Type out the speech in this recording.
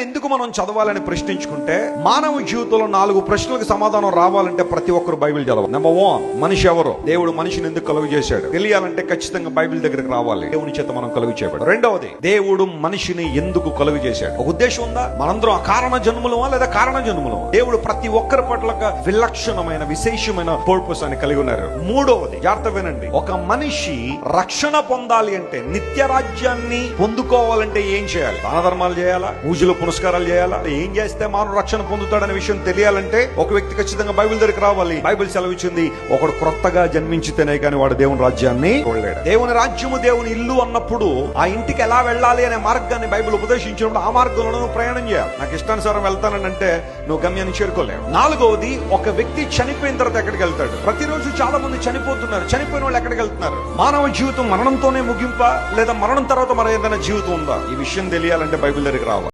Bible ఎందుకు మనం చదవాలని ప్రశ్నించుకుంటే మానవ జీవితంలో నాలుగు ప్రశ్నలకు సమాధానం రావాలంటే ప్రతి ఒక్కరు బైబిల్ చదవాలి. నెంబర్ వన్ మనిషి ఎవరు? దేవుడు మనిషిని ఎందుకు కలుగు చేశాడు? తెలియాలంటే ఖచ్చితంగా బైబిల్ దగ్గరికి రావాలి. దేవుని చేత మనం కలుగు చేయబడు రెండవది దేవుడు మనిషిని ఎందుకు కలుగు చేశాడు? ఒక ఉద్దేశం ఉందా? మనందరం కారణ జన్ములమా లేదా కారణ జన్ములమా? దేవుడు ప్రతి ఒక్కరి పట్ల విలక్షణమైన విశేషమైన పర్పస్ అని కలిగి ఉన్నారు. మూడవది జాగ్రత్త వినండి. ఒక మనిషి రక్షణ పొందాలి అంటే నిత్య రాజ్యాన్ని పొందుకోవాలంటే ఏం చేయాలి? దాన ధర్మాలు చేయాలా? పూజలు పునస్కారాలు చేయాలా? ఏం చేస్తే మానవుడు రక్షణ పొందుతాడనే విషయం తెలియాలంటే ఒక వ్యక్తి ఖచ్చితంగా బైబిల్ దగ్గరికి రావాలి. బైబిల్ సెలవిచ్చింది ఒకడు క్రొత్తగా జన్మించితేనే కానీ వాడు దేవుని రాజ్యాన్ని చూడలేడు. దేవుని రాజ్యము దేవుని ఇల్లు అన్నప్పుడు ఆ ఇంటికి ఎలా వెళ్ళాలి అనే మార్గాన్ని బైబిల్ ఉపదేశించినప్పుడు ఆ మార్గంలో నువ్వు ప్రయాణం చేయాలి. నాకు ఇష్టానుసారం వెళ్తానని అంటే నువ్వు గమ్యాన్ని చేరుకోలేవు. నాలుగవది ఒక వ్యక్తి చనిపోయిన తర్వాత ఎక్కడికి వెళ్తాడు? ప్రతిరోజు చాలా మంది చనిపోతున్నారు. చనిపోయిన వాళ్ళు ఎక్కడికి వెళ్తున్నారు? మానవ జీవితం మరణంతోనే ముగింప? లేదా మరణం తర్వాత మరి ఏదైనా జీవితం ఉందా? ఈ విషయం తెలియాలంటే బైబిల్ దగ్గరికి రావాలి.